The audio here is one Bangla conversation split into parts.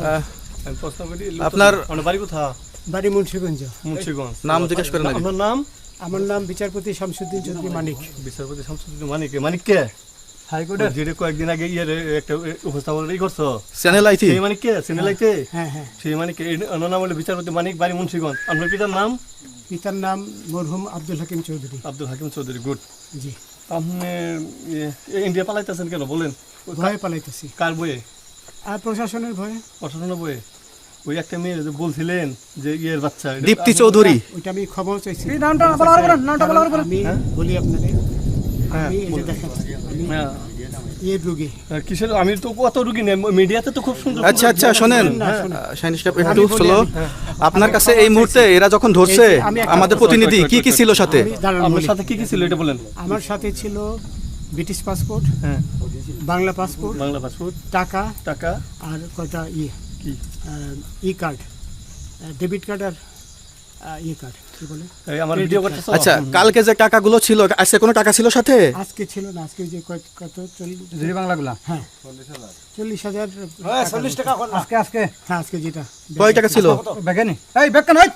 আহ, আমি প্রশ্ন করি আপনার- আপনার বাড়ি কোথা বাড়ি মুন্সিগঞ্জ। মুন্সিগঞ্জ। নাম জিজ্ঞেস করেন আগে। নাম আমার নাম বিচারপতি শামসুদ্দিন চৌধুরী মানিক। বিচারপতি শামসুদ্দিন মানিক মানিক কে? হাইকোর্টের যেটা কয়েকদিন আগে ইয়ে একটা উপস্থাপন ই করছ। চ্যানেল আইথি। সেই মানিক কে? সিনেলাইতে হ্যাঁ হ্যাঁ সেই মানিক কে? এর নাম হলো বিচারপতি মানিক বাড়ি মুন্সিগঞ্জ। আপনার পিতার নাম? পিতার নাম মরহুম আব্দুল হাকিম চৌধুরী। আব্দুল হাকিম চৌধুরী গুড। জি। আপনি ইন্ডিয়া পালাইতেছেন কেন? বলেন। ভয়ে পালাইতেছি। কার বইয়ে আর প্রশাসনের ভয়ে? প্রশাসনের বইয়ে ওই একটা মেয়ে যে বলছিলেন যে ইয়ের বাচ্চা দীপ্তি চৌধুরী। ওইটা আমি খবর চাইছি। নামটা বলা বলেন নামটা বলা বলেন আমি বলি হ্যাঁ, আমি দেখাচ্ছি আমি হ্যাঁ, কিসের? আমি তো কত রুগী নেই মিডিয়াতে তো খুব সুন্দর আচ্ছা আচ্ছা শোনেন। না, শাইনিস সাহেব একটু বলি, স্লো আপনার কাছে এই মুহূর্তে এরা যখন ধরছে এই আমাদের প্রতিনিধি কি কি ছিল সাথে? আমি দাঁড়ান আপনার বলি। সাথে কি কি ছিল এটা বলেন। আমার সাথে ছিল ব্রিটিশ পাসপোর্ট হ্যাঁ। বাংলা পাসপোর্ট বাংলা পাসপোর্ট টাকা টাকা আর কয়টা ইয়ে কি? ই কার্ড ডেবিট কার্ড আর ই কার্ড কি বলে? এই আমার ভিডিও করতেছ? আচ্ছা কালকে যে টাকাগুলো ছিল আজকে কোনো টাকা ছিল সাথে? আজকে ছিল না আজকে যে কত চল্লিশ? বাংলাগুলা? হ্যাঁ। চল্লিশ হাজার। চল্লিশ টাকা আজকে আজকে। হ্যাঁ আজকে যেটা। কয় টাকা ছিল? বেগানি এই বেগান ওই!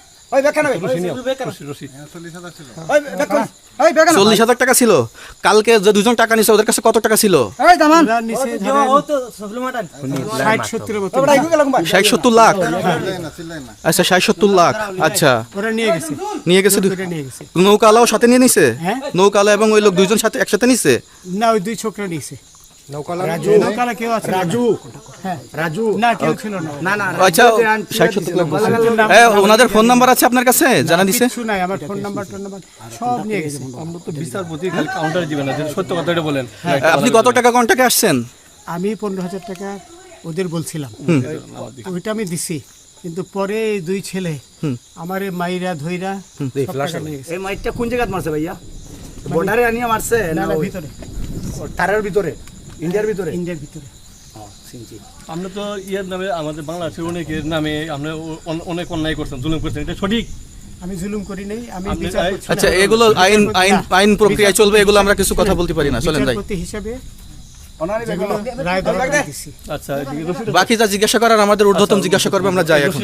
চল্লিশ হাজার টাকা ছিল। কালকে যে দুজন টাকা নিছে ওদের কাছে কত টাকা ছিল? ষাট সত্তর লাখ? আচ্ছা ষাট সত্তর লাখ। আচ্ছা। নিয়ে গেছে। নিয়ে গেছে দু- ওরা নিয়ে গেছে। নৌকালাও সাথে নিয়ে নিছে? হ্যাঁ? নৌকালা এবং ওই লোক দুইজন সাথে একসাথে নিছে? না ওই দুই ছোকরা নিয়েছে রাজু। নৌকালা কেউ আছে? রাজু। রাজু না কেউ ছিল না। না আচ্ছা ওনাদের ফোন নাম্বার আছে আপনার কাছে? জানা দিছে। কিছু নাই আমার ফোন নাম্বার টোন নাম্বার সব নিয়ে গেছে। আমরা তো বিচারপতি খালি কাউন্টারে দিবেন না সত্য কথা বলেন। আপনি কত টাকা কন্টাকে আসছেন? আমি পনেরো হাজার টাকা ওদের বলছিলাম। ওইটা আমি দিছি কিন্তু পরে দুই ছেলে আমার এই মাইরা ধইরা। এই মাইটটা কোন জায়গায় মারছে ভাইয়া? বর্ডারে আনিয়ে মারছে না ভিতরে। তারের ভিতরে? ইন্ডিয়ার ভিতরে? ইন্ডিয়ার ভিতরে। আমরা তো ইয়ের নামে আমাদের বাংলাদেশের অনেকের নামে আমরা অনেক অন্যায় করছেন জুলুম করছেন এটা সঠিক? আমি জুলুম করি নাই আমি আপনি- বিচার করছি আচ্ছা এগুলো আইন আইন আইন প্রক্রিয়ায় চলবে এগুলো আমরা কিছু কথা বলতে পারি না চলেন যাই হিসাবে আচ্ছা বাকি যা জিজ্ঞাসা করার আমাদের ঊর্ধ্বতন জিজ্ঞাসা করবে আমরা যাই এখন।